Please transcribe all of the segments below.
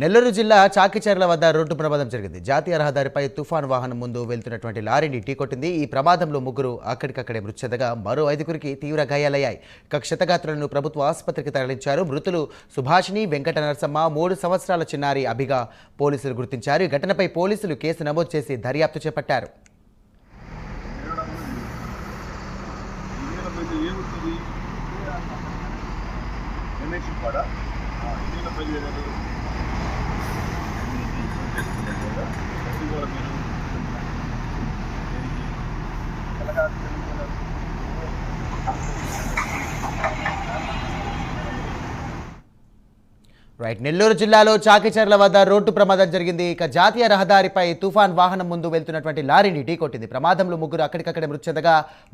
నెల్లూరు జిల్లా చాకిచర్ల వద్ద రోడ్డు ప్రమాదం జరిగింది. జాతీయ రహదారిపై తుఫాన్ వాహనం ముందు వెళ్తున్నటువంటి లారీని ఢీకొట్టింది ఈ ప్రమాదంలో ముగ్గురు అక్కడికక్కడే మృతి చెందగా మరో ఐదుగురికి తీవ్ర గాయాలయ్యాయి. ఇక క్షతగాత్రులను ప్రభుత్వ ఆసుపత్రికి తరలించారు. మృతులు సుభాషిణి వెంకట నరసమ్మ మూడు సంవత్సరాల చిన్నారి అభిగా పోలీసులు గుర్తించారు. ఈ ఘటనపై పోలీసులు కేసు నమోదు చేసి దర్యాప్తు చేపట్టారు. ఇండియాలో రైట్ నెల్లూరు జిల్లాలో చాకిచర్ల వద్ద రోడ్డు ప్రమాదం జరిగింది. ఇక జాతీయ రహదారిపై తుఫాన్ వాహనం ముందు వెళ్తున్నటువంటి లారీని ఢీకొట్టింది ప్రమాదంలో ముగ్గురు అక్కడికక్కడే మృతి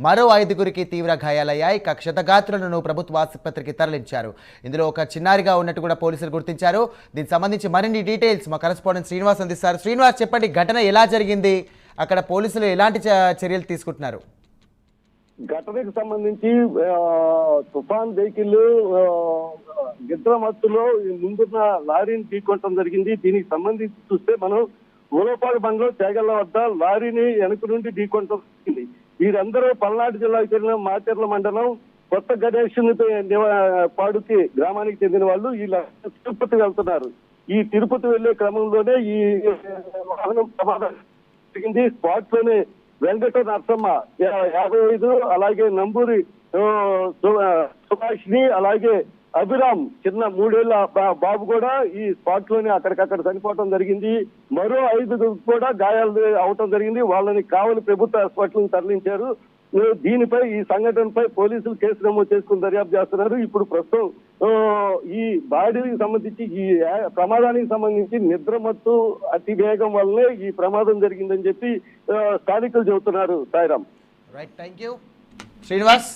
మరో ఐదుగురికి తీవ్ర గాయాలయ్యాయి. ఇక క్షతగాత్రులను ప్రభుత్వ ఆసుపత్రికి తరలించారు. ఇందులో ఒక చిన్నారిగా ఉన్నట్టు కూడా పోలీసులు గుర్తించారు. దీనికి సంబంధించి మరిన్ని డీటెయిల్స్ మా కరస్పాండెంట్ శ్రీనివాస్ అందిస్తారు. శ్రీనివాస్ చెప్పండి ఘటన ఎలా జరిగింది? అక్కడ పోలీసులు ఎలాంటి చ- చర్యలు తీసుకుంటున్నారు? ఘటనకు సంబంధించి తుఫాన్ వెహికల్ గిద్దల మత్తులో ముందున్న లారీని ఢీకొట్టడం జరిగింది. దీనికి సంబంధించి చూస్తే మనం ఊలపాడు బండ్లో తేగల వద్ద లారీని వెనక నుండి ఢీకొట్టడం జరిగింది. వీరందరూ పల్నాడు జిల్లాకు చెందిన మాచర్ల మండలం కొత్త గణేష్ పాడుకి గ్రామానికి చెందిన వాళ్ళు వీళ్ళ తిరుపతి వెళ్తున్నారు. ఈ తిరుపతి వెళ్ళే క్రమంలోనే ఈ వాహనం ప్రమాదం జరిగింది. స్పాట్లోనే వెంకట నరసమ్మ యాభై ఐదు అలాగే నంబూరి సుభాష్ని అలాగే అభిరామ్ చిన్న మూడేళ్ళ బాబు కూడా ఈ స్పాట్లోనే అక్కడికక్కడ చనిపోవటం జరిగింది. మరో ఐదుగురు కూడా గాయాలు అవటం జరిగింది. వాళ్ళని కావలి ప్రభుత్వ హాస్పిటల్ తరలించారు. దీనిపై ఈ సంఘటనపై పోలీసులు కేసు నమోదు చేసుకుని దర్యాప్తు చేస్తున్నారు. ఇప్పుడు ప్రస్తుతం ఈ బాడీకి సంబంధించి ఈ ప్రమాదానికి సంబంధించి నిద్రమత్తు అతి వేగం వల్లే ఈ ప్రమాదం జరిగిందని చెప్పి స్థానికులు చెబుతున్నారు Sairam. Right thank you Srinivas